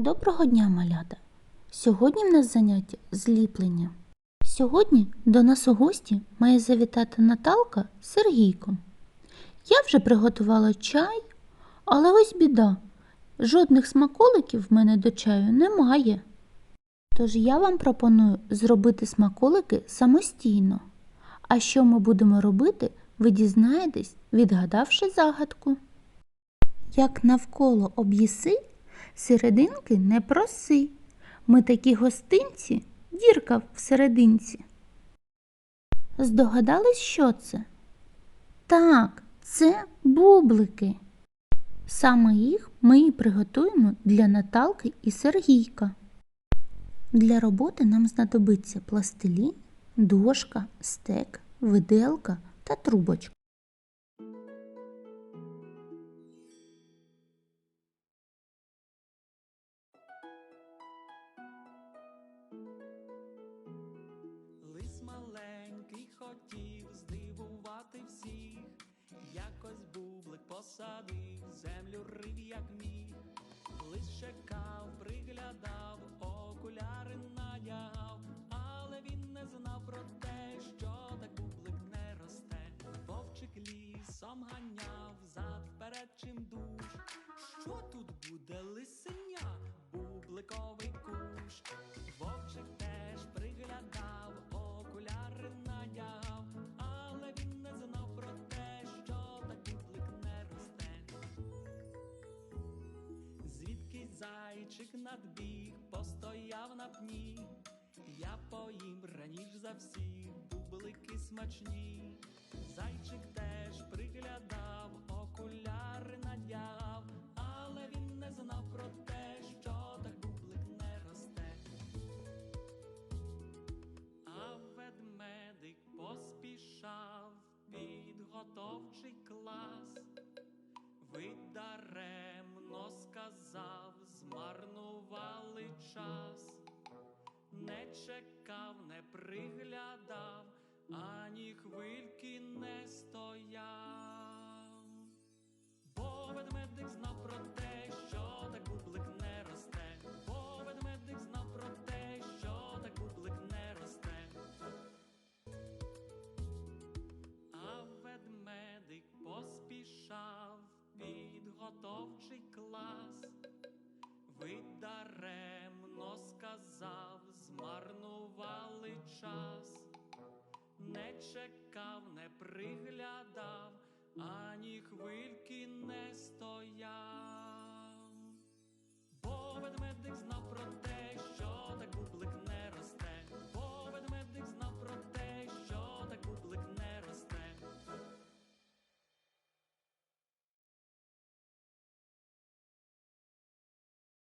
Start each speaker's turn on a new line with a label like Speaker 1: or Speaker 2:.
Speaker 1: Доброго дня, малята! Сьогодні в нас заняття зліплення. Сьогодні до нас у гості має завітати Наталка з Сергійком. Я вже приготувала чай, але ось біда. Жодних смаколиків в мене до чаю немає. Тож я вам пропоную зробити смаколики самостійно. А що ми будемо робити, ви дізнаєтесь, відгадавши загадку. Як навколо об'їси, серединки не проси. Ми такі гостинці, дірка в серединці. Здогадались, що це? Так, це бублики. Саме їх ми і приготуємо для Наталки і Сергійка. Для роботи нам знадобиться пластилін, дошка, стек, виделка та трубочка.
Speaker 2: Бублик землю рив, як міг. Лис чекав, приглядав, окуляри надягав, але він не знав про те, що так бублик не росте. Вовчик лісом ганяв, зад перед чим душ. Що тут буде лисеня? Бубликовий куш. Зайчик надбіг, постояв на пні. Я поїм раніш за всіх, бублики смачні. Зайчик теж приглядав, окуляри надягав, але він не знав про те, що так бублик не росте. А ведмедик поспішав підготовчий клас. Ви чекав, не приглядав, ані хвильки не стояв. Чекав, не приглядав, ані хвильки